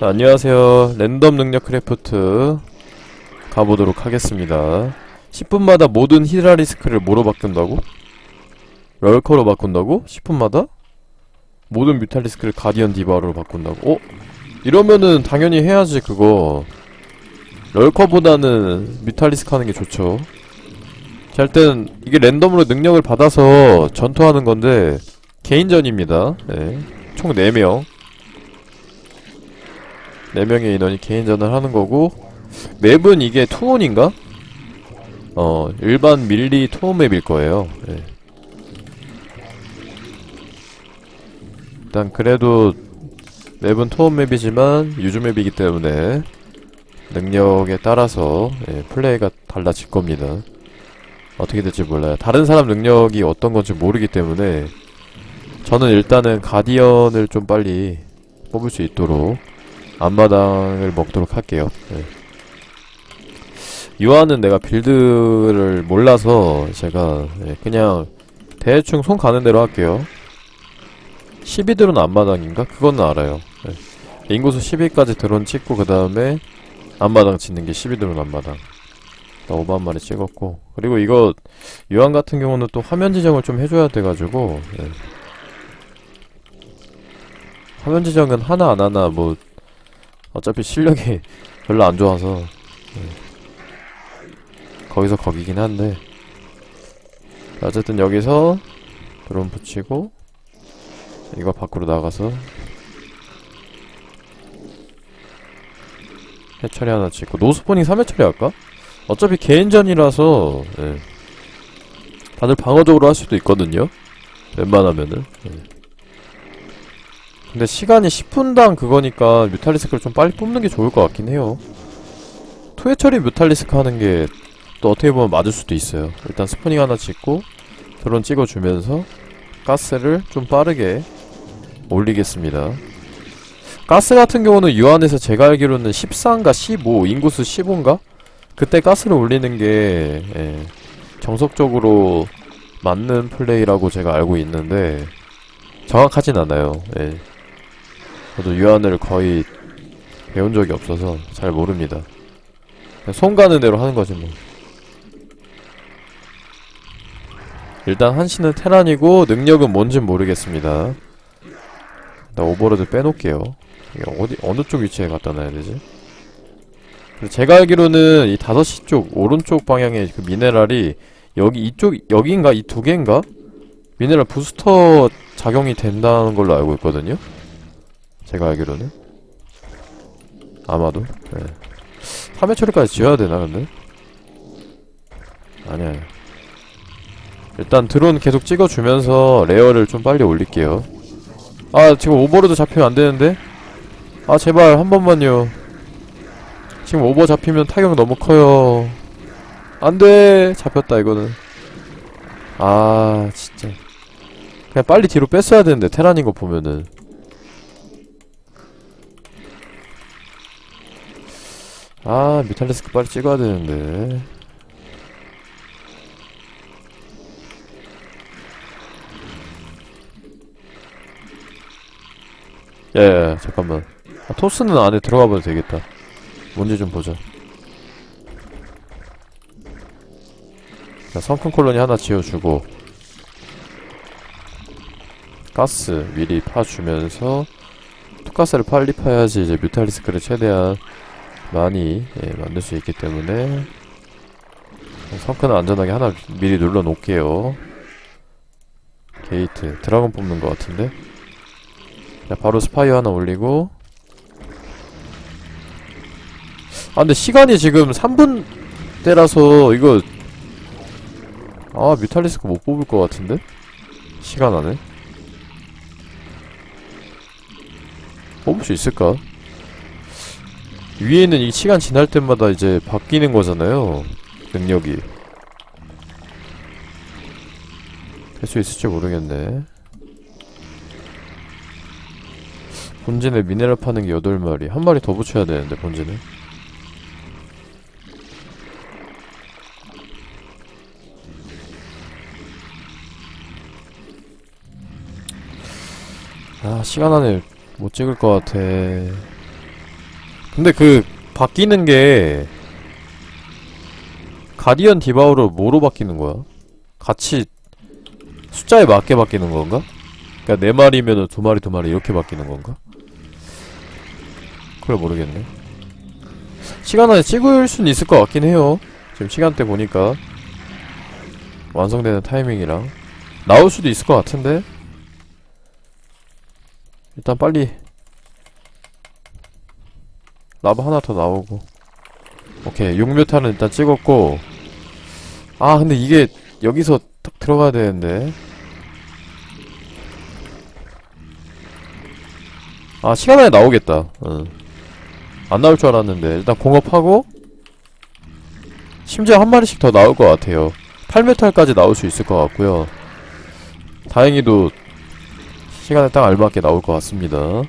자, 안녕하세요. 랜덤 능력 크래프트 가보도록 하겠습니다. 10분마다 모든 히드라리스크를 뭐로 바꾼다고? 럴커로 바꾼다고? 10분마다? 모든 뮤탈리스크를 가디언 디바로 바꾼다고? 어? 이러면은 당연히 해야지 그거 럴커보다는 뮤탈리스크 하는 게 좋죠 자 일단 이게 랜덤으로 능력을 받아서 전투하는 건데 개인전입니다 네. 총 4명 4명의 인원이 개인전을 하는 거고 맵은 이게 투혼인가? 어 일반 밀리 투혼 맵일 거예요 네. 일단 그래도 맵은 투혼 맵이지만 유즈 맵이기 때문에 능력에 따라서 예, 플레이가 달라질 겁니다 어떻게 될지 몰라요 다른 사람 능력이 어떤 건지 모르기 때문에 저는 일단은 가디언을 좀 빨리 뽑을 수 있도록 앞마당을 먹도록 할게요 예. 유아는 내가 빌드를 몰라서 제가 예, 그냥 대충 손 가는 대로 할게요 12드론 앞마당인가? 그건 알아요 예. 인구수 12까지 드론 찍고 그 다음에 앞마당 짓는 게 12드론 앞마당 나 5만 마리 찍었고 그리고 이거 유한 같은 경우는 또 화면 지정을 좀 해줘야 돼가지고 예. 화면 지정은 하나 안 하나 뭐 어차피 실력이 별로 안 좋아서 예. 거기서 거기긴 한데 자, 어쨌든 여기서 드론 붙이고 이거 밖으로 나가서 해처리 하나 찍고 노스포닝 3회처리 할까? 어차피 개인전이라서 예. 다들 방어적으로 할 수도 있거든요 웬만하면은 예. 근데 시간이 10분당 그거니까 뮤탈리스크를 좀 빨리 뽑는 게 좋을 것 같긴 해요 토해 처리 뮤탈리스크 하는 게 또 어떻게 보면 맞을 수도 있어요 일단 스포닝 하나 찍고 드론 찍어주면서 가스를 좀 빠르게 올리겠습니다 가스 같은 경우는 유한에서 제가 알기로는 14인가 15 인구수 15인가? 그때 가스를 올리는 게 예, 정석적으로 맞는 플레이라고 제가 알고 있는데 정확하진 않아요 예. 저도 유한을 거의 배운 적이 없어서 잘 모릅니다 손 가는 대로 하는 거지 뭐 일단 한시는 테란이고 능력은 뭔진 모르겠습니다 나 오버로드 빼놓을게요 어디 어느 쪽 위치에 갖다 놔야 되지? 제가 알기로는 이 5시 쪽 오른쪽 방향의 그 미네랄이 여기 이쪽 여기인가 이 두 개인가? 미네랄 부스터 작용이 된다는 걸로 알고 있거든요. 제가 알기로는 아마도 네. 3회 처리까지 지어야 되나 근데? 아니야. 일단 드론 계속 찍어주면서 레어를 좀 빨리 올릴게요 아 지금 오버로드 잡히면 안되는데? 아 제발 한 번만요 지금 오버 잡히면 타격 너무 커요 안돼 잡혔다 이거는 아 진짜 그냥 빨리 뒤로 뺐어야 되는데 테란인 거 보면은 아 뮤탈리스크 빨리 찍어야 되는데. 야야야 잠깐만. 아, 토스는 안에 들어가 봐도 되겠다. 뭔지 좀 보자. 자 성큰 콜로니 하나 지어주고. 가스 미리 파주면서 투가스를 빨리 파야지 이제 뮤탈리스크를 최대한 많이 예, 만들 수 있기 때문에 성큰은 안전하게 하나 미리 눌러 놓을게요 게이트 드라곤 뽑는 것 같은데 자 바로 스파이어 하나 올리고 아 근데 시간이 지금 3분 때라서 이거 아 뮤탈리스크 못 뽑을 것 같은데? 시간 안에 뽑을 수 있을까? 위에는 이 시간 지날 때마다 이제 바뀌는 거잖아요 능력이. 될 수 있을지 모르겠네. 본진에 미네랄 파는 게 8마리. 한 마리 더 붙여야 되는데 본진에. 아 시간 안에 못 찍을 것 같아 근데 그 바뀌는 게 가디언 디바우로 뭐로 바뀌는 거야? 같이 숫자에 맞게 바뀌는 건가? 그니까 네 마리면은 두 마리 두 마리 이렇게 바뀌는 건가? 그걸 모르겠네. 시간 안에 찍을 수는 있을 것 같긴 해요. 지금 시간대 보니까 완성되는 타이밍이랑 나올 수도 있을 것 같은데 일단 빨리 라바 하나 더 나오고. 오케이 6뮤타는 일단 찍었고. 아 근데 이게 여기서 딱 들어가야 되는데. 아 시간 안에 나오겠다. 응. 안 나올 줄 알았는데. 일단 공업하고 심지어 한 마리씩 더 나올 것 같아요. 8뮤탈까지 나올 수 있을 것 같고요. 다행히도 시간에 딱 알맞게 나올 것 같습니다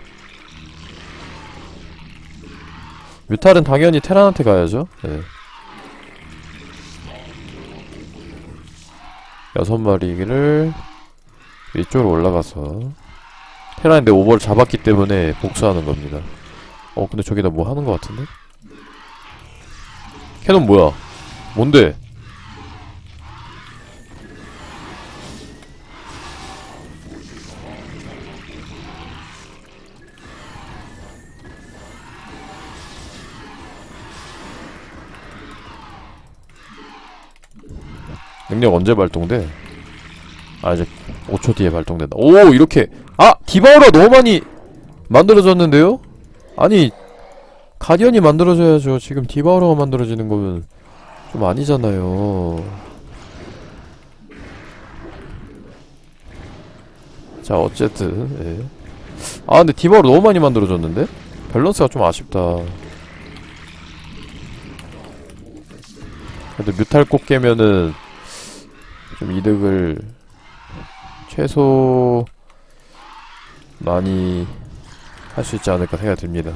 뮤탈은 당연히 테란한테 가야죠. 네. 여섯 마리를 위쪽으로 올라가서 테란인데 오버를 잡았기 때문에 복수하는 겁니다. 어 근데 저기다 뭐 하는 것 같은데? 캐논 뭐야? 뭔데? 능력 언제 발동돼? 아 이제 5초 뒤에 발동된다 오 이렇게 아! 디바우라 너무 많이 만들어졌는데요? 아니 가디언이 만들어져야죠 지금 디바우라가 만들어지는 거면 좀 아니잖아요 자 어쨌든 예. 아 근데 디바우라 너무 많이 만들어졌는데? 밸런스가 좀 아쉽다 그래도 뮤탈 꼭 깨면은 좀 이득을 최소 많이 할 수 있지 않을까 생각이 듭니다.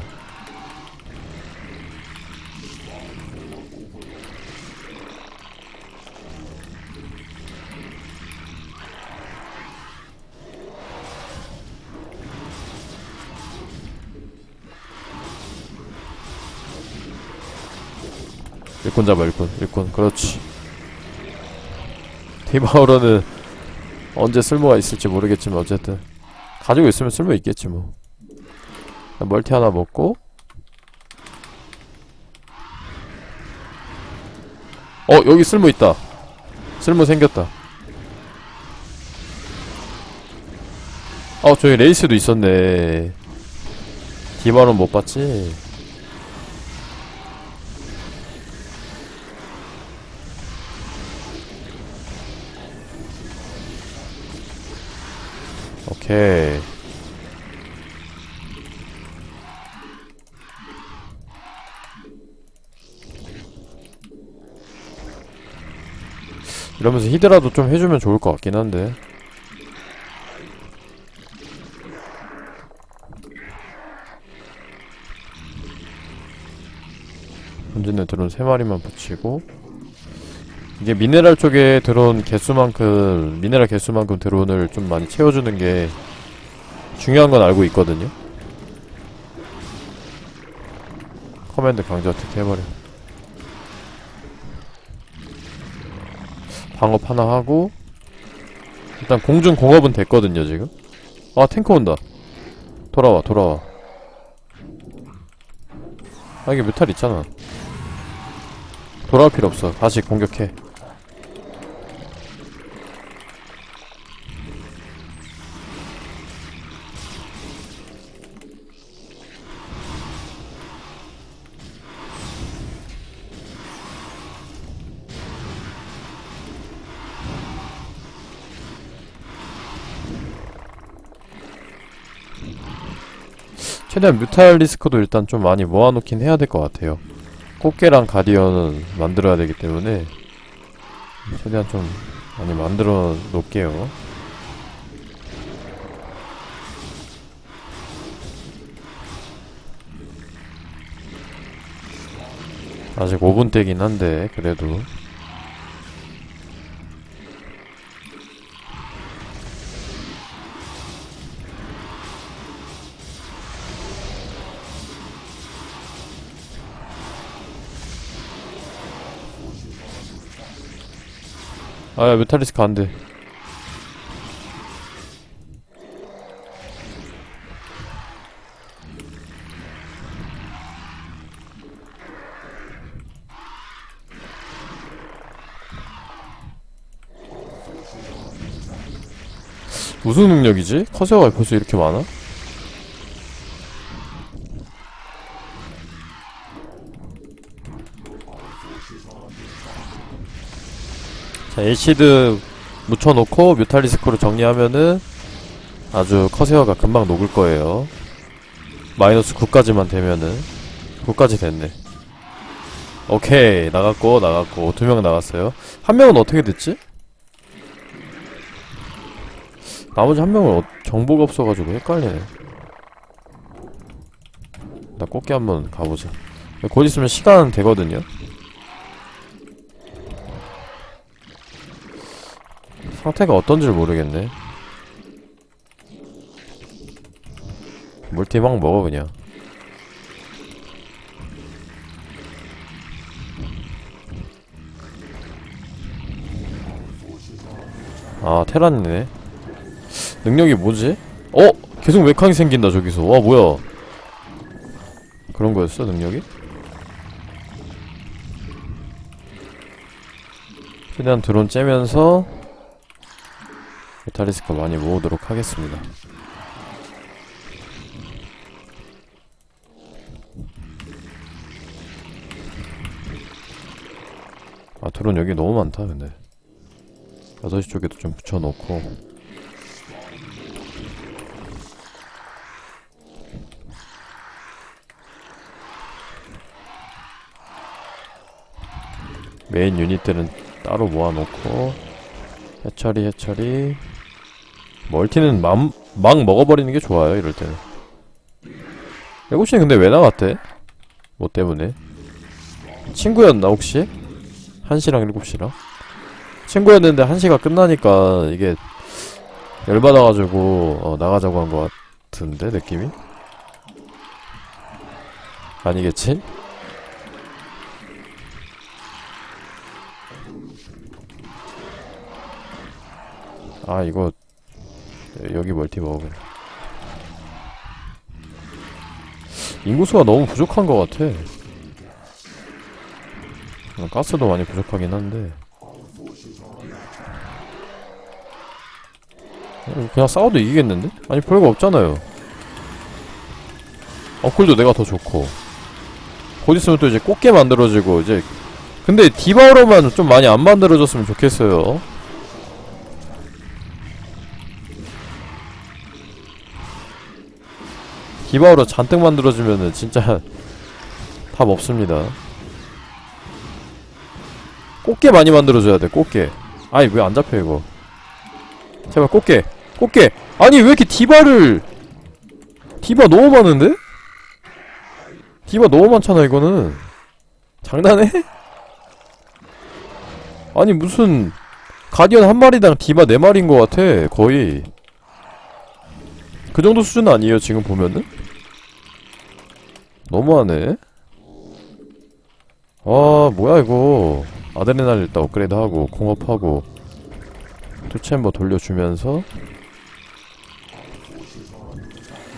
일꾼 잡아 일꾼. 일꾼. 그렇지 디바우러는 언제 쓸모가 있을지 모르겠지만 어쨌든 가지고 있으면 쓸모 있겠지 뭐. 멀티 하나 먹고. 어 여기 쓸모 있다. 쓸모 생겼다. 어 저기 레이스도 있었네. 디바는 못 봤지 오케이. 이러면서 히드라도 좀 해주면 좋을 것 같긴 한데. 현재는 드론 3마리만 붙이고 이게 미네랄 쪽에 들어온 개수만큼 미네랄 개수만큼 드론을 좀 많이 채워주는 게 중요한 건 알고 있거든요. 커맨드 강제 어떻게 해버려. 방업 하나 하고 일단 공중 공업은 됐거든요 지금. 아 탱크 온다. 돌아와 돌아와. 아 이게 뮤탈 있잖아. 돌아올 필요 없어. 다시 공격해. 최대한 뮤탈 리스크도 일단 좀 많이 모아놓긴 해야 될 것 같아요. 꽃게랑 가디언은 만들어야 되기 때문에 최대한 좀 많이 만들어 놓을게요. 아직 5분 때긴 한데 그래도 아 메탈리스크 안돼 무슨 능력이지? 커세어가 벌써 이렇게 많아? 자, 에시드 묻혀놓고 뮤탈리스크로 정리하면은 아주 커세어가 금방 녹을 거예요. 마이너스 9까지만 되면은 9까지 됐네. 오케이 나갔고 나갔고 두 명 나갔어요. 한 명은 어떻게 됐지? 나머지 한 명은 어- 정보가 없어가지고 헷갈리네. 나 꽃게 한번 가보자. 곧 있으면 시간 되거든요. 상태가 어떤지를 모르겠네. 물티 막 먹어 그냥. 아 테란이네. 능력이 뭐지? 어? 계속 메카닉 생긴다 저기서. 와 뭐야? 그런 거였어 능력이? 최대한 드론 째면서 메탈리스크 많이 모으도록 하겠습니다. 아 드론 여기 너무 많다 근데. 6시 쪽에도 좀 붙여놓고. 메인 유닛들은 따로 모아놓고. 해처리 해처리 멀티는 맘, 막 먹어버리는 게 좋아요 이럴 때는 7시는 근데 왜 나갔대? 뭐 때문에? 친구였나 혹시? 1시랑 7시랑? 친구였는데 1시가 끝나니까 이게 열받아가지고 어, 나가자고 한 것 같은데 느낌이? 아니겠지? 아 이거 여기 멀티 먹어 인구수가 너무 부족한 것 같아. 어, 가스도 많이 부족하긴 한데. 어, 그냥 싸워도 이기겠는데? 아니 별거 없잖아요. 업글도 내가 더 좋고. 곧 있으면 또 이제 꽃게 만들어지고 이제. 근데 디바로만 좀 많이 안 만들어졌으면 좋겠어요 디바우로 잔뜩 만들어주면은 진짜 답 없습니다. 꽃게 많이 만들어줘야 돼, 꽃게. 아니, 왜 안 잡혀, 이거. 제발, 꽃게. 꽃게! 아니, 왜 이렇게 디바를. 디바 너무 많은데? 디바 너무 많잖아, 이거는. 장난해? 아니, 무슨. 가디언 한 마리당 디바 네 마리인 것 같아, 거의. 그 정도 수준 아니에요 지금 보면은? 너무하네. 아 뭐야 이거. 아드레날 일단 업그레이드하고 공업하고 투챔버 돌려주면서.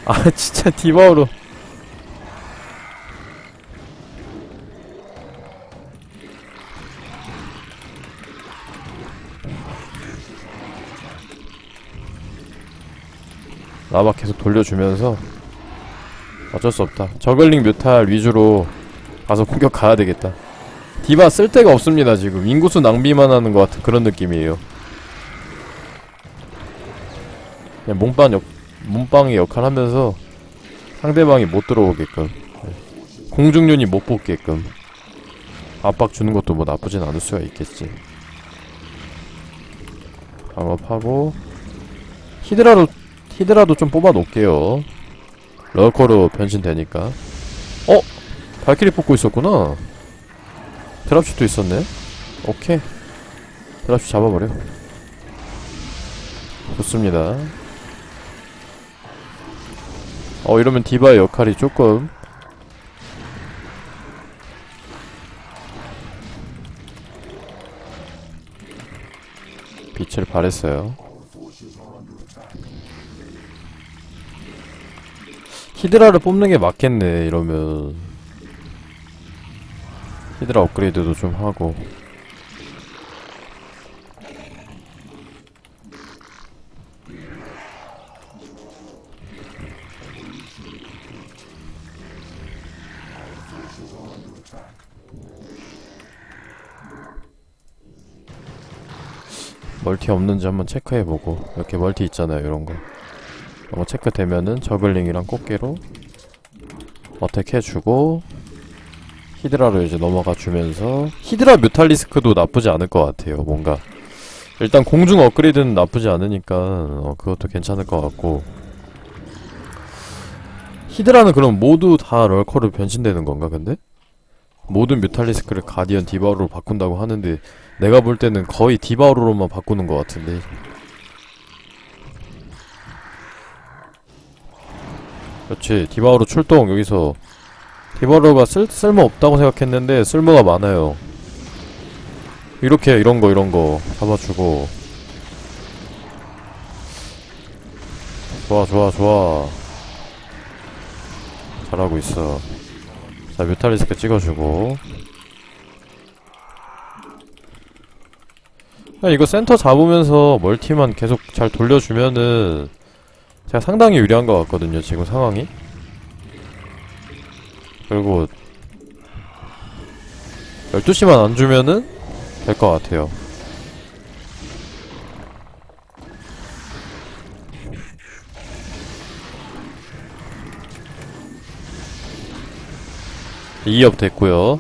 아 진짜 디바우로. 나막 계속 돌려주면서 어쩔 수 없다. 저글링 뮤탈 위주로 가서 공격 가야 되겠다. 디바 쓸 데가 없습니다 지금 인구수 낭비만 하는 것 같은 그런 느낌이에요. 그냥 몸빵 역 몸빵의 역할 하면서 상대방이 못 들어오게끔 공중윤이 못 뽑게끔 압박 주는 것도 뭐 나쁘진 않을 수가 있겠지. 방업하고 히드라로 히드라도 좀 뽑아 놓을게요. 러커로 변신되니까. 어? 발키리 뽑고 있었구나. 드랍슛도 있었네. 오케이. 드랍슛 잡아버려. 좋습니다. 어, 이러면 디바의 역할이 조금. 확실히 바랬어요. 히드라를 뽑는 게 맞겠네, 이러면. 히드라 업그레이드도 좀 하고. 멀티 없는지 한번 체크해보고 이렇게 멀티 있잖아요 이런거 이거 체크되면은 저글링이랑 꽃게로 어택 해주고 히드라로 이제 넘어가 주면서 히드라 뮤탈리스크도 나쁘지 않을 것 같아요 뭔가. 일단 공중 업그레이드는 나쁘지 않으니까 어, 그것도 괜찮을 것 같고. 히드라는 그럼 모두 다 럴커로 변신되는 건가 근데? 모든 뮤탈리스크를 가디언 디바우로 바꾼다고 하는데 내가 볼 때는 거의 디바우로만 바꾸는 것 같은데 그렇지. 디바우로 출동 여기서. 디바우로가 쓸, 쓸모 없다고 생각했는데 쓸모가 많아요. 이렇게 이런거 이런거 잡아주고. 좋아 좋아 좋아. 잘하고 있어. 자 뮤탈리스크 찍어주고. 이거 센터 잡으면서 멀티만 계속 잘 돌려주면은 제가 상당히 유리한 것 같거든요 지금 상황이. 그리고 12시만 안 주면은 될 것 같아요. 이업 됐고요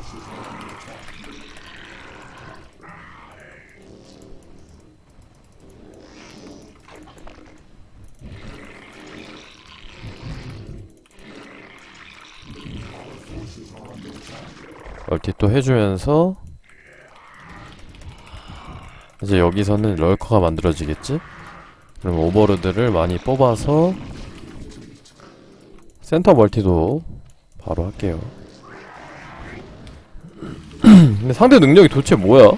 멀티 또 해주면서 이제 여기서는 럴커가 만들어지겠지? 그럼 오버로드를 많이 뽑아서 센터 멀티도 바로 할게요 근데 상대 능력이 도대체 뭐야?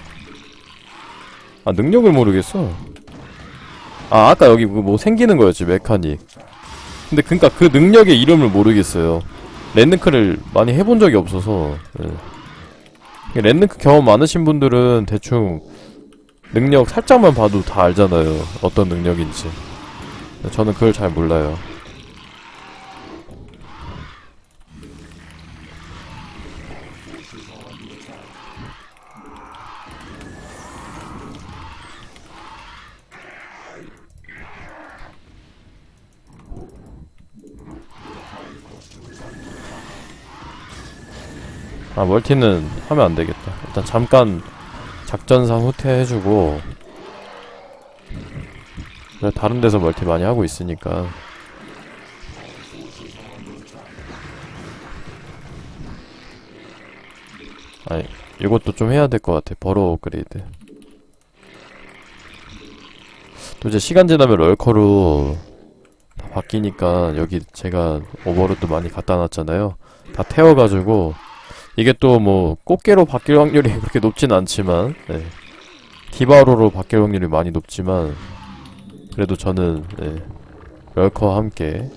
아 능력을 모르겠어 아 아까 여기 그뭐 생기는 거였지 메카닉 근데 그니까 그 능력의 이름을 모르겠어요 랜드크를 많이 해본 적이 없어서 예. 랜드크 경험 많으신 분들은 대충 능력 살짝만 봐도 다 알잖아요. 어떤 능력인지. 저는 그걸 잘 몰라요 아 멀티는 하면 안 되겠다. 일단 잠깐 작전상 후퇴해주고 다른 데서 멀티 많이 하고 있으니까 아니 이것도 좀 해야 될 것 같아. 버러 업그레이드. 또 이제 시간 지나면 럴커로 다 바뀌니까 여기 제가 오버로드 많이 갖다 놨잖아요. 다 태워가지고 이게 또 뭐 꽃게로 바뀔 확률이 그렇게 높진 않지만 네. 디바로로 바뀔 확률이 많이 높지만 그래도 저는 네. 럴커와 함께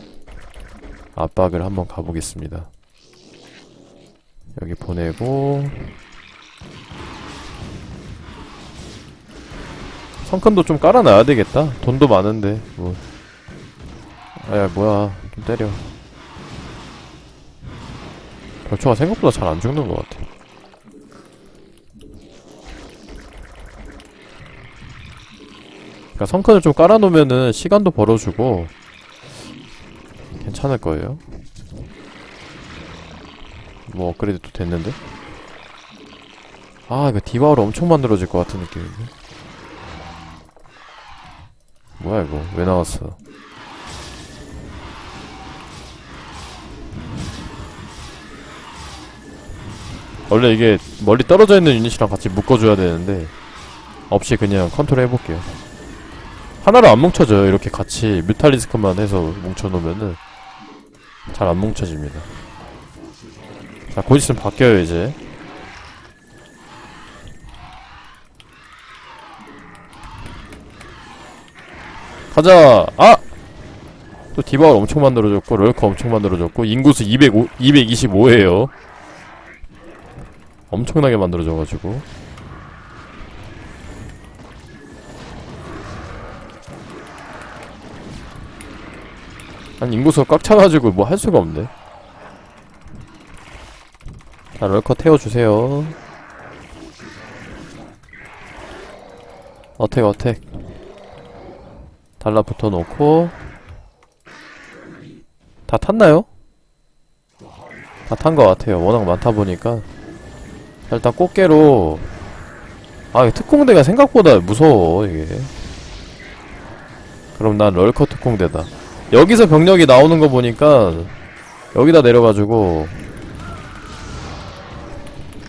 압박을 한번 가보겠습니다. 여기 보내고 성큰도 좀 깔아놔야 되겠다. 돈도 많은데 뭐. 아야 뭐야 좀 때려. 벌초가 생각보다 잘 안 죽는 것 같아. 그러니까 성큰을 좀 깔아놓으면은 시간도 벌어주고 괜찮을 거예요. 뭐 업그레이드도 됐는데? 아 이거 디바우로 엄청 만들어질 것 같은 느낌인데? 뭐야 이거 왜 나왔어? 원래 이게 멀리 떨어져 있는 유닛이랑 같이 묶어줘야 되는데 없이 그냥 컨트롤 해볼게요. 하나로 안 뭉쳐져요. 이렇게 같이 뮤탈리스크만 해서 뭉쳐놓으면은 잘 안 뭉쳐집니다. 자곧 있으면 바뀌어요 이제. 가자! 아! 또 디바를 엄청 만들어줬고 럴커 엄청 만들어줬고 인구수 205, 225에요 엄청나게 만들어줘가지고. 아니 인구수가 꽉 차가지고 뭐 할 수가 없네. 자 럴커 태워주세요. 어택 어택. 달라붙어 놓고. 다 탔나요? 다 탄 것 같아요. 워낙 많다 보니까. 자, 일단 꽃게로. 아 특공대가 생각보다 무서워 이게. 그럼 난 럴커 특공대다. 여기서 병력이 나오는 거 보니까 여기다 내려가지고.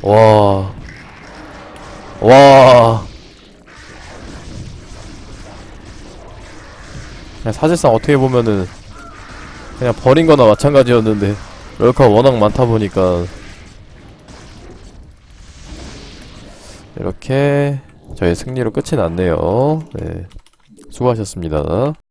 와. 와. 그냥 사실상 어떻게 보면은 그냥 버린 거나 마찬가지였는데 럴커가 워낙 많다 보니까 이렇게 저의 승리로 끝이 났네요. 네. 수고하셨습니다.